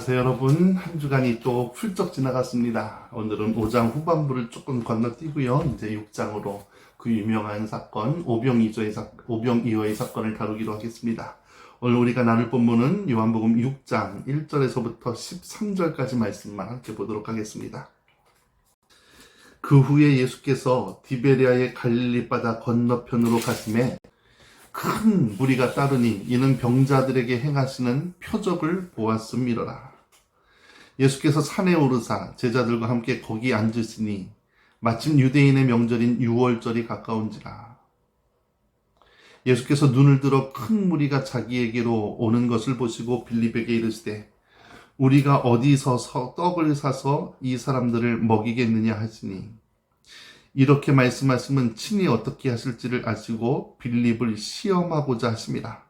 안녕하세요 여러분. 한 주간이 또 훌쩍 지나갔습니다. 오늘은 5장 후반부를 조금 건너뛰고요. 이제 6장으로 그 유명한 사건 오병이조의 사, 오병이어의 사건을 다루기로 하겠습니다. 오늘 우리가 나눌 본문은 요한복음 6장 1절에서부터 13절까지 말씀만 함께 보도록 하겠습니다. 그 후에 예수께서 디베리아의 갈릴리 바다 건너편으로 가심에 큰 무리가 따르니 이는 병자들에게 행하시는 표적을 보았음이로라. 예수께서 산에 오르사 제자들과 함께 거기 앉으시니 마침 유대인의 명절인 유월절이 가까운지라. 예수께서 눈을 들어 큰 무리가 자기에게로 오는 것을 보시고 빌립에게 이르시되 우리가 어디서 서 떡을 사서 이 사람들을 먹이겠느냐 하시니 이렇게 말씀하시면 친히 어떻게 하실지를 아시고 빌립을 시험하고자 하십니다.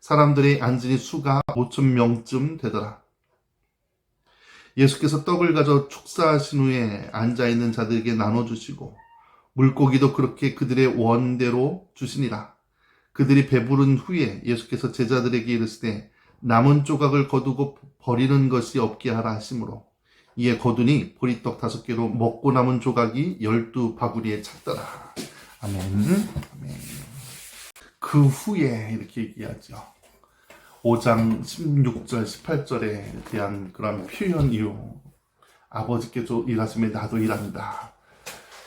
사람들의 앉으니 수가 5천 명쯤 되더라. 예수께서 떡을 가져 축사하신 후에 앉아 있는 자들에게 나눠 주시고 물고기도 그렇게 그들의 원대로 주시니라. 그들이 배부른 후에 예수께서 제자들에게 이르시되 남은 조각을 거두고 버리는 것이 없게 하라 하시므로 이에 거두니 보리떡 다섯 개로 먹고 남은 조각이 열두 바구리에 찼더라. 아멘. 아멘. 그 후에 이렇게 얘기하죠. 5장 16절, 18절에 대한 그런 표현 이후 아버지께서 일하시면 나도 일한다.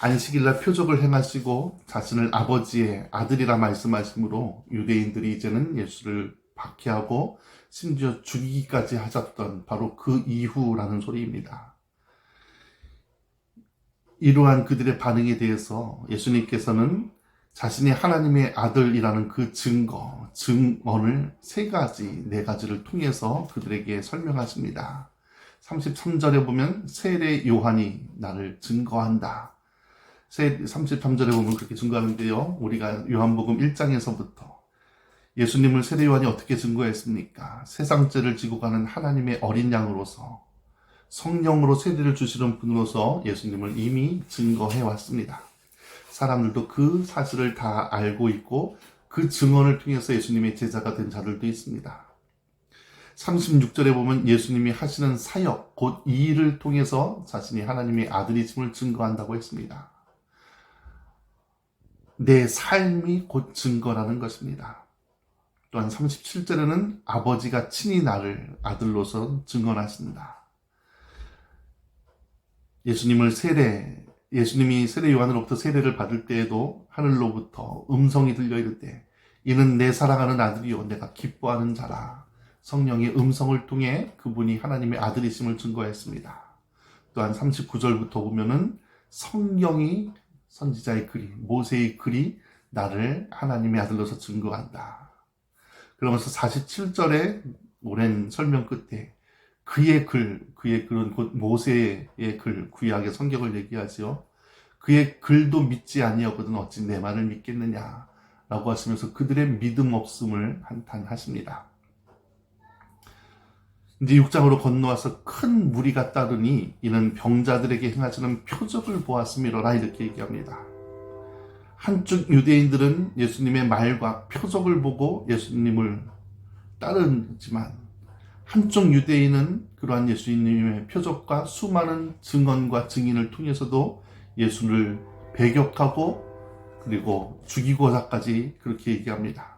안식일날 표적을 행하시고 자신을 아버지의 아들이라 말씀하시므로 유대인들이 이제는 예수를 박해하고 심지어 죽이기까지 하셨던 바로 그 이후라는 소리입니다. 이러한 그들의 반응에 대해서 예수님께서는 자신이 하나님의 아들이라는 그 증거, 증언을 세 가지, 네 가지를 통해서 그들에게 설명하십니다. 33절에 보면 세례 요한이 나를 증거한다. 33절에 보면 그렇게 증거하는데요. 우리가 요한복음 1장에서부터 예수님을 세례 요한이 어떻게 증거했습니까? 세상 죄를 지고 가는 하나님의 어린 양으로서 성령으로 세례를 주시는 분으로서 예수님을 이미 증거해 왔습니다. 사람들도 그 사실을 다 알고 있고 그 증언을 통해서 예수님의 제자가 된 자들도 있습니다. 36절에 보면 예수님이 하시는 사역, 곧 이 일을 통해서 자신이 하나님의 아들이심을 증거한다고 했습니다. 내 삶이 곧 증거라는 것입니다. 또한 37절에는 아버지가 친히 나를 아들로서 증언하신다. 예수님을 세례, 예수님이 세례 요한으로부터 세례를 받을 때에도 하늘로부터 음성이 들려 이르되 이는 내 사랑하는 아들이요 내가 기뻐하는 자라. 성령의 음성을 통해 그분이 하나님의 아들이심을 증거했습니다. 또한 39절부터 보면은 성령이 선지자의 글이 모세의 글이 나를 하나님의 아들로서 증거한다. 그러면서 47절에 오랜 설명 끝에 그의 글, 그의 글은 곧 모세의 글, 구약의 성경을 얘기하지요. 그의 글도 믿지 아니하거든 어찌 내 말을 믿겠느냐 라고 하시면서 그들의 믿음 없음을 한탄하십니다. 이제 6장으로 건너와서 큰 무리가 따르니 이는 병자들에게 행하시는 표적을 보았음이로라 이렇게 얘기합니다. 한쪽 유대인들은 예수님의 말과 표적을 보고 예수님을 따르지만 한쪽 유대인은 그러한 예수님의 표적과 수많은 증언과 증인을 통해서도 예수를 배격하고 그리고 죽이고자까지 그렇게 얘기합니다.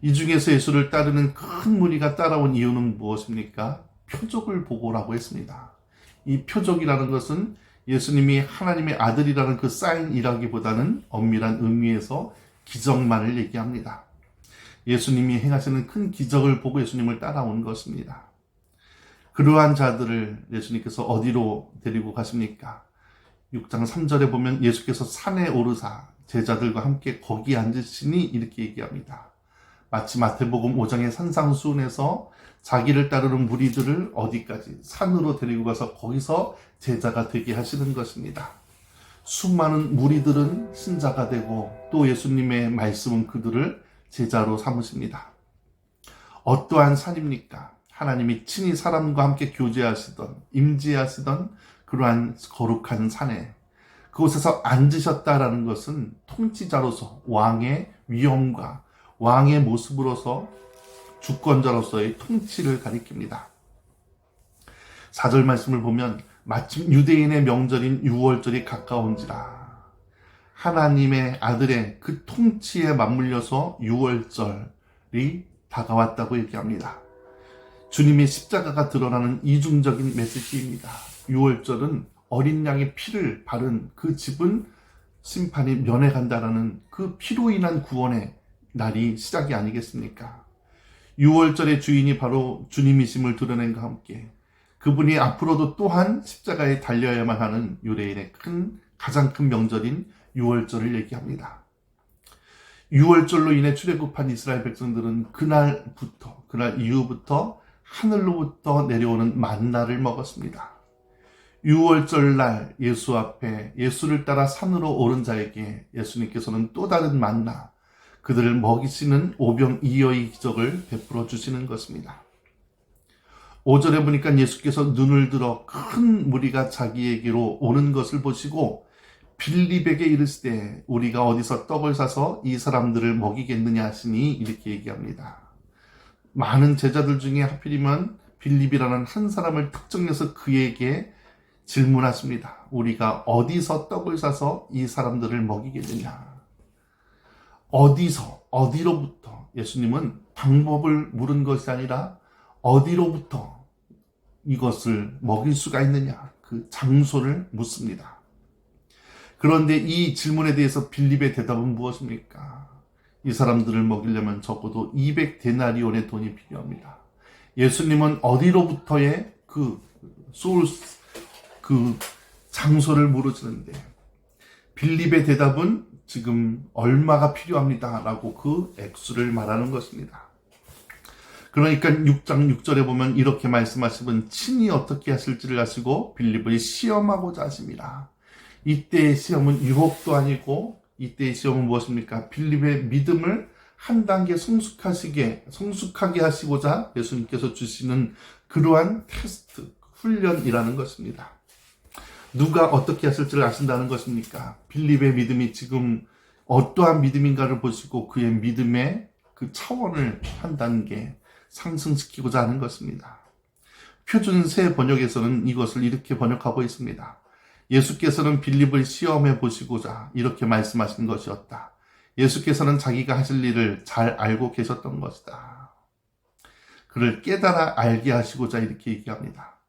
이 중에서 예수를 따르는 큰 무리가 따라온 이유는 무엇입니까? 표적을 보고라고 했습니다. 이 표적이라는 것은 예수님이 하나님의 아들이라는 그 사인이라기보다는 엄밀한 의미에서 기적만을 얘기합니다. 예수님이 행하시는 큰 기적을 보고 예수님을 따라온 것입니다. 그러한 자들을 예수님께서 어디로 데리고 가십니까? 6장 3절에 보면 예수께서 산에 오르사 제자들과 함께 거기 앉으시니 이렇게 얘기합니다. 마치 마태복음 5장의 산상수훈에서 자기를 따르는 무리들을 어디까지 산으로 데리고 가서 거기서 제자가 되게 하시는 것입니다. 수많은 무리들은 신자가 되고 또 예수님의 말씀은 그들을 제자로 삼으십니다. 어떠한 산입니까? 하나님이 친히 사람과 함께 교제하시던 임재하시던 그러한 거룩한 산에 그곳에서 앉으셨다라는 것은 통치자로서 왕의 위엄과 왕의 모습으로서 주권자로서의 통치를 가리킵니다. 4절 말씀을 보면 마침 유대인의 명절인 6월절이 가까운지라 하나님의 아들의 그 통치에 맞물려서 6월절이 다가왔다고 얘기합니다. 주님의 십자가가 드러나는 이중적인 메시지입니다. 6월절은 어린 양의 피를 바른 그 집은 심판이 면해간다라는 그 피로 인한 구원의 날이 시작이 아니겠습니까? 6월절의 주인이 바로 주님이심을 드러낸과 함께 그분이 앞으로도 또한 십자가에 달려야만 하는 유대인의 큰 가장 큰 명절인 6월절을 얘기합니다. 6월절로 인해 출애굽한 이스라엘 백성들은 그날부터 그날 이후부터 하늘로부터 내려오는 만나를 먹었습니다. 6월절 날 예수 앞에 예수를 따라 산으로 오른 자에게 예수님께서는 또 다른 만나 그들을 먹이시는 오병이어의 기적을 베풀어 주시는 것입니다. 5절에 보니까 예수께서 눈을 들어 큰 무리가 자기에게로 오는 것을 보시고 빌립에게 이르시되 우리가 어디서 떡을 사서 이 사람들을 먹이겠느냐 하시니 이렇게 얘기합니다. 많은 제자들 중에 하필이면 빌립이라는 한 사람을 특정해서 그에게 질문하십니다. 우리가 어디서 떡을 사서 이 사람들을 먹이겠느냐? 어디서, 어디로부터? 예수님은 방법을 물은 것이 아니라 어디로부터 이것을 먹일 수가 있느냐? 그 장소를 묻습니다. 그런데 이 질문에 대해서 빌립의 대답은 무엇입니까? 이 사람들을 먹이려면 적어도 200데나리온의 돈이 필요합니다. 예수님은 어디로부터의 그 소스, 그 장소를 물어주는데 빌립의 대답은 지금 얼마가 필요합니다. 라고 그 액수를 말하는 것입니다. 그러니까 6장 6절에 보면 이렇게 말씀하시면 친히 어떻게 하실지를 아시고 빌립을 시험하고자 하십니다. 이때의 시험은 유혹도 아니고 이때의 시험은 무엇입니까? 빌립의 믿음을 한 단계 성숙하시게, 성숙하게 하시고자 예수님께서 주시는 그러한 테스트, 훈련이라는 것입니다. 누가 어떻게 하실지를 아신다는 것입니까? 빌립의 믿음이 지금 어떠한 믿음인가를 보시고 그의 믿음의 그 차원을 한 단계 상승시키고자 하는 것입니다. 표준 새 번역에서는 이것을 이렇게 번역하고 있습니다. 예수께서는 빌립을 시험해 보시고자 이렇게 말씀하신 것이었다. 예수께서는 자기가 하실 일을 잘 알고 계셨던 것이다. 그를 깨달아 알게 하시고자 이렇게 얘기합니다.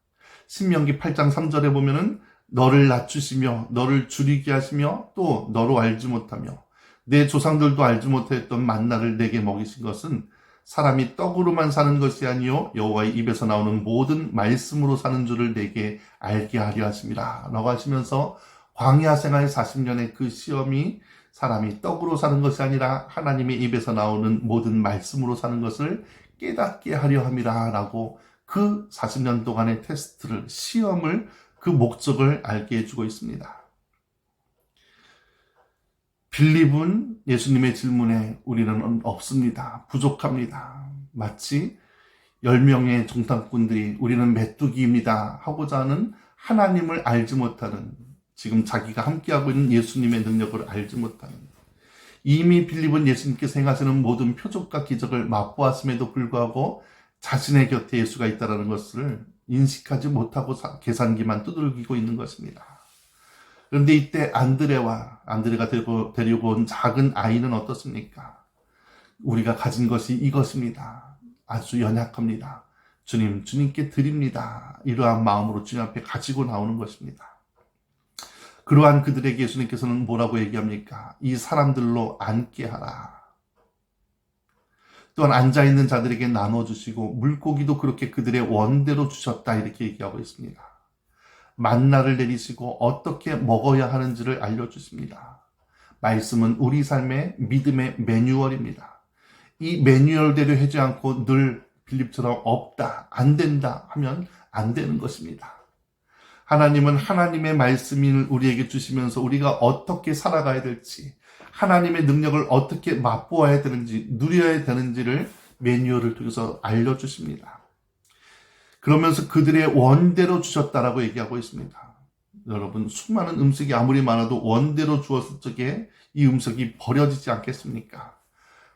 신명기 8장 3절에 보면은 너를 낮추시며 너를 줄이게 하시며 또 너로 알지 못하며 내 조상들도 알지 못했던 만나를 내게 먹이신 것은 사람이 떡으로만 사는 것이 아니요 여호와의 입에서 나오는 모든 말씀으로 사는 줄을 내게 알게 하려 하심이라 라고 하시면서 광야 생활 40년의 그 시험이 사람이 떡으로 사는 것이 아니라 하나님의 입에서 나오는 모든 말씀으로 사는 것을 깨닫게 하려 함이라 라고 그 40년 동안의 테스트를 시험을 그 목적을 알게 해주고 있습니다. 빌립은 예수님의 질문에 우리는 없습니다. 부족합니다. 마치 10명의 정탐꾼들이 우리는 메뚜기입니다 하고자 하는 하나님을 알지 못하는 지금 자기가 함께하고 있는 예수님의 능력을 알지 못하는 이미 빌립은 예수님께서 행하시는 모든 표적과 기적을 맛보았음에도 불구하고 자신의 곁에 예수가 있다는 것을 인식하지 못하고 계산기만 두들기고 있는 것입니다. 그런데 이때 안드레와 안드레가 데리고, 데리고 온 작은 아이는 어떻습니까? 우리가 가진 것이 이것입니다. 아주 연약합니다. 주님, 주님께 드립니다. 이러한 마음으로 주님 앞에 가지고 나오는 것입니다. 그러한 그들에게 예수님께서는 뭐라고 얘기합니까? 이 사람들로 앉게 하라. 또한 앉아있는 자들에게 나눠주시고 물고기도 그렇게 그들의 원대로 주셨다 이렇게 얘기하고 있습니다. 만나를 내리시고 어떻게 먹어야 하는지를 알려주십니다. 말씀은 우리 삶의 믿음의 매뉴얼입니다. 이 매뉴얼대로 하지 않고 늘 빌립처럼 없다, 안 된다 하면 안 되는 것입니다. 하나님은 하나님의 말씀을 우리에게 주시면서 우리가 어떻게 살아가야 될지, 하나님의 능력을 어떻게 맛보아야 되는지, 누려야 되는지를 매뉴얼을 통해서 알려주십니다. 그러면서 그들의 원대로 주셨다라고 얘기하고 있습니다. 여러분, 수많은 음식이 아무리 많아도 원대로 주었을 적에 이 음식이 버려지지 않겠습니까?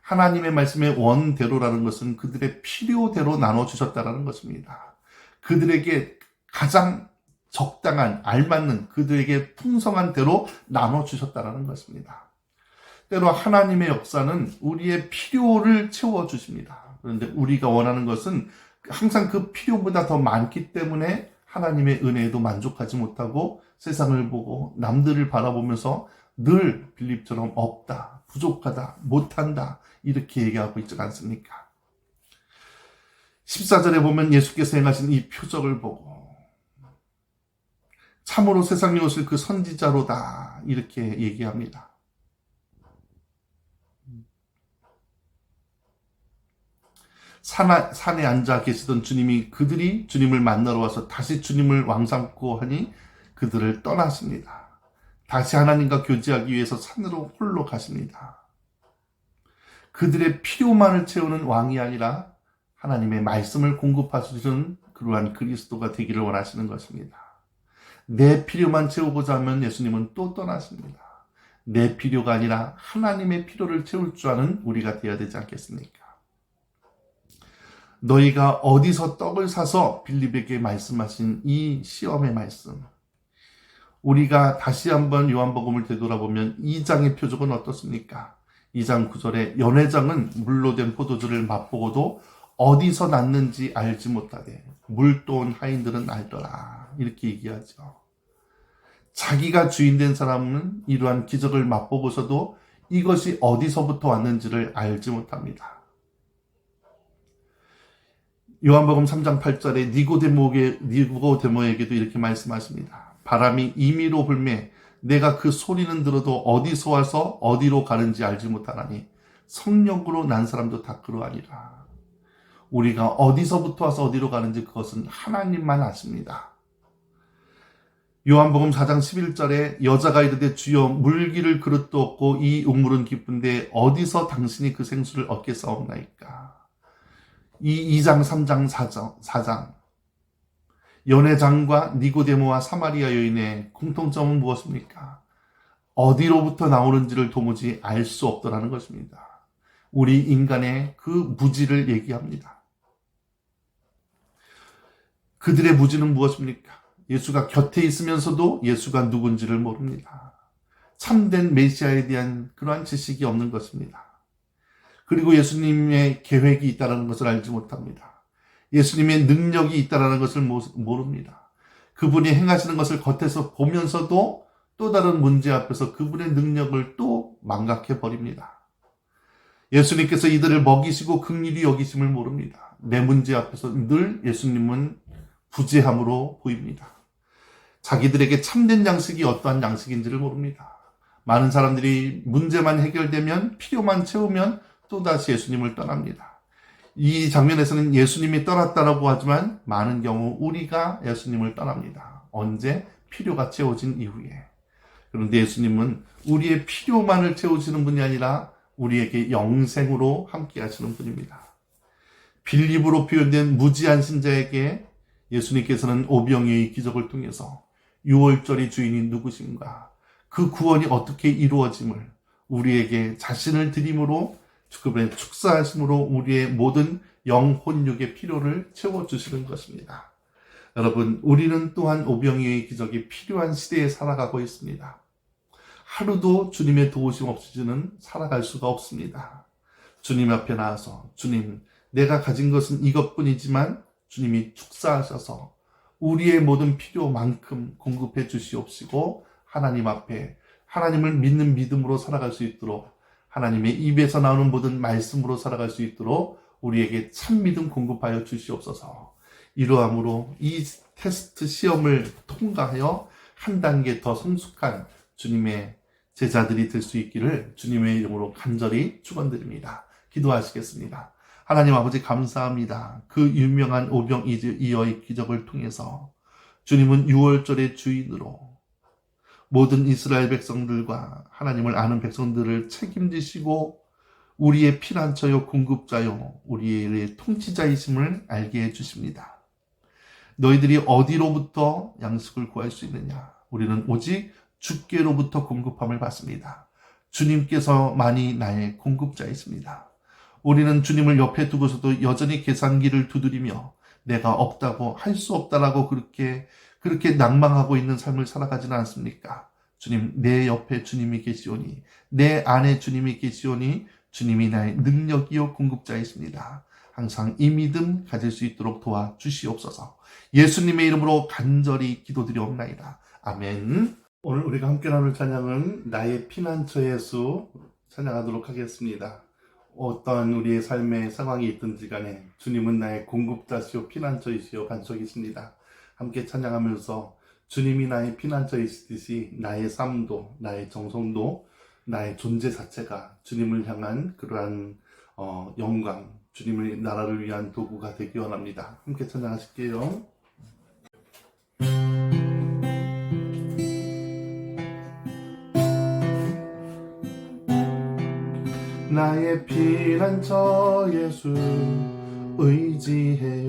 하나님의 말씀의 원대로라는 것은 그들의 필요대로 나눠주셨다라는 것입니다. 그들에게 가장 적당한, 알맞는, 그들에게 풍성한 대로 나눠주셨다라는 것입니다. 때로 하나님의 역사는 우리의 필요를 채워주십니다. 그런데 우리가 원하는 것은 항상 그 필요보다 더 많기 때문에 하나님의 은혜에도 만족하지 못하고 세상을 보고 남들을 바라보면서 늘 빌립처럼 없다, 부족하다, 못한다, 이렇게 얘기하고 있지 않습니까? 14절에 보면 예수께서 행하신 이 표적을 보고 참으로 세상에 오실 그 선지자로다 이렇게 얘기합니다. 산하, 산에 앉아 계시던 주님이 그들이 주님을 만나러 와서 다시 주님을 왕삼고 하니 그들을 떠났습니다. 다시 하나님과 교제하기 위해서 산으로 홀로 가십니다. 그들의 필요만을 채우는 왕이 아니라 하나님의 말씀을 공급하시는 그러한 그리스도가 되기를 원하시는 것입니다. 내 필요만 채우고자 하면 예수님은 또 떠나십니다. 내 필요가 아니라 하나님의 필요를 채울 줄 아는 우리가 되어야 되지 않겠습니까? 너희가 어디서 떡을 사서 빌립에게 말씀하신 이 시험의 말씀. 우리가 다시 한번 요한복음을 되돌아보면 2장의 표적은 어떻습니까? 2장 9절에 연회장은 물로 된 포도주를 맛보고도 어디서 났는지 알지 못하되 물도온 하인들은 알더라. 이렇게 얘기하죠. 자기가 주인 된 사람은 이러한 기적을 맛보고서도 이것이 어디서부터 왔는지를 알지 못합니다. 요한복음 3장 8절에 니고데모에게, 니고데모에게도 이렇게 말씀하십니다. 바람이 임의로 불매 내가 그 소리는 들어도 어디서 와서 어디로 가는지 알지 못하나니 성령으로 난 사람도 다 그러하니라. 우리가 어디서부터 와서 어디로 가는지 그것은 하나님만 아십니다. 요한복음 4장 11절에 여자가 이르되 주여 물기를 그릇도 없고 이 우물은 깊은데 어디서 당신이 그 생수를 얻겠사옵나이까. 이 2장, 3장, 4장, 4장. 연회장과 니고데모와 사마리아 여인의 공통점은 무엇입니까? 어디로부터 나오는지를 도무지 알 수 없더라는 것입니다. 우리 인간의 그 무지를 얘기합니다. 그들의 무지는 무엇입니까? 예수가 곁에 있으면서도 예수가 누군지를 모릅니다. 참된 메시아에 대한 그러한 지식이 없는 것입니다. 그리고 예수님의 계획이 있다는 것을 알지 못합니다. 예수님의 능력이 있다는 것을 모릅니다. 그분이 행하시는 것을 겉에서 보면서도 또 다른 문제 앞에서 그분의 능력을 또 망각해 버립니다. 예수님께서 이들을 먹이시고 극률이 여기심을 모릅니다. 내 문제 앞에서 늘 예수님은 부재함으로 보입니다. 자기들에게 참된 양식이 어떠한 양식인지를 모릅니다. 많은 사람들이 문제만 해결되면 필요만 채우면 또다시 예수님을 떠납니다. 이 장면에서는 예수님이 떠났다라고 하지만 많은 경우 우리가 예수님을 떠납니다. 언제? 필요가 채워진 이후에. 그런데 예수님은 우리의 필요만을 채우시는 분이 아니라 우리에게 영생으로 함께 하시는 분입니다. 빌립으로 표현된 무지한 신자에게 예수님께서는 오병이의 기적을 통해서 6월절이 주인이 누구신가, 그 구원이 어떻게 이루어짐을 우리에게 자신을 드림으로 그분의 축사하심으로 우리의 모든 영혼육의 필요를 채워주시는 것입니다. 여러분, 우리는 또한 오병이의 기적이 필요한 시대에 살아가고 있습니다. 하루도 주님의 도우심 없이는 살아갈 수가 없습니다. 주님 앞에 나와서 주님, 내가 가진 것은 이것뿐이지만 주님이 축사하셔서 우리의 모든 필요만큼 공급해 주시옵시고 하나님 앞에 하나님을 믿는 믿음으로 살아갈 수 있도록 하나님의 입에서 나오는 모든 말씀으로 살아갈 수 있도록 우리에게 참 믿음 공급하여 주시옵소서. 이러함으로 이 테스트 시험을 통과하여 한 단계 더 성숙한 주님의 제자들이 될 수 있기를 주님의 이름으로 간절히 축원드립니다. 기도하시겠습니다. 하나님 아버지 감사합니다. 그 유명한 오병 이어의 기적을 통해서 주님은 6월절의 주인으로 모든 이스라엘 백성들과 하나님을 아는 백성들을 책임지시고 우리의 피난처요 공급자요 우리의 통치자이심을 알게 해 주십니다. 너희들이 어디로부터 양식을 구할 수 있느냐? 우리는 오직 주께로부터 공급함을 받습니다. 주님께서 많이 나의 공급자이십니다. 우리는 주님을 옆에 두고서도 여전히 계산기를 두드리며 내가 없다고 할 수 없다라고 그렇게 그렇게 낭망하고 있는 삶을 살아가지는 않습니까? 주님, 내 옆에 주님이 계시오니, 내 안에 주님이 계시오니, 주님이 나의 능력이요 공급자이십니다. 항상 이 믿음 가질 수 있도록 도와 주시옵소서. 예수님의 이름으로 간절히 기도드리옵나이다. 아멘. 오늘 우리가 함께 나눌 찬양은 나의 피난처 예수 찬양하도록 하겠습니다. 어떠한 우리의 삶의 상황이 있든지 간에 주님은 나의 공급자시오 피난처이시오 반석이십니다. 함께 찬양하면서 주님이 나의 피난처이시듯이 나의 삶도 나의 정성도 나의 존재 자체가 주님을 향한 그러한 어, 영광 주님의 나라를 위한 도구가 되기 원합니다. 함께 찬양하실게요. 나의 피난처 예수 의지해요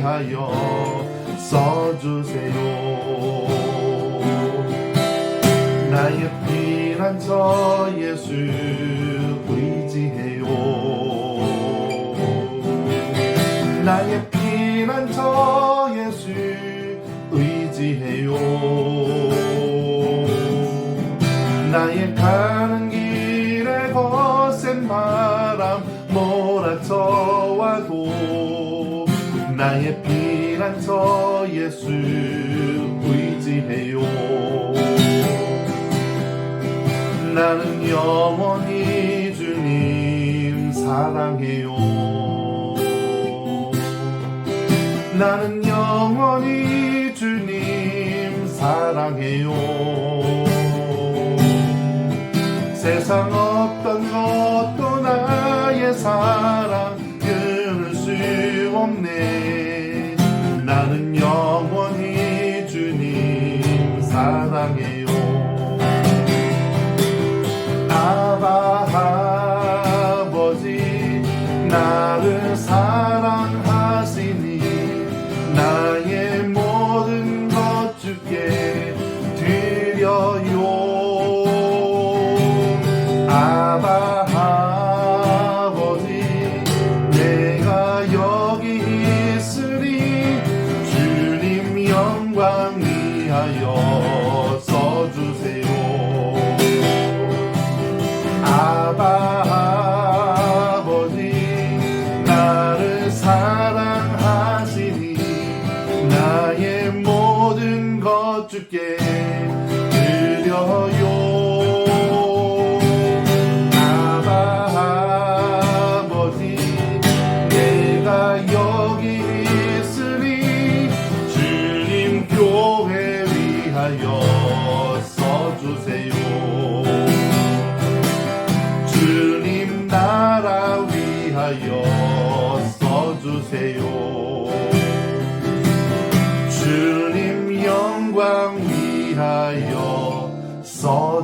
위하여 써주세요. 나의 피난처 예수 의지해요. 나의 피난처 예수 의지해요. 나의 가는 길에 거센 바람 몰아쳐와도 나의 피난처 예수 의지해요. 나는 영원히 주님 사랑해요. 나는 영원히 주님 사랑해요. 세상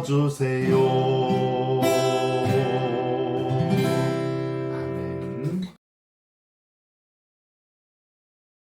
주세요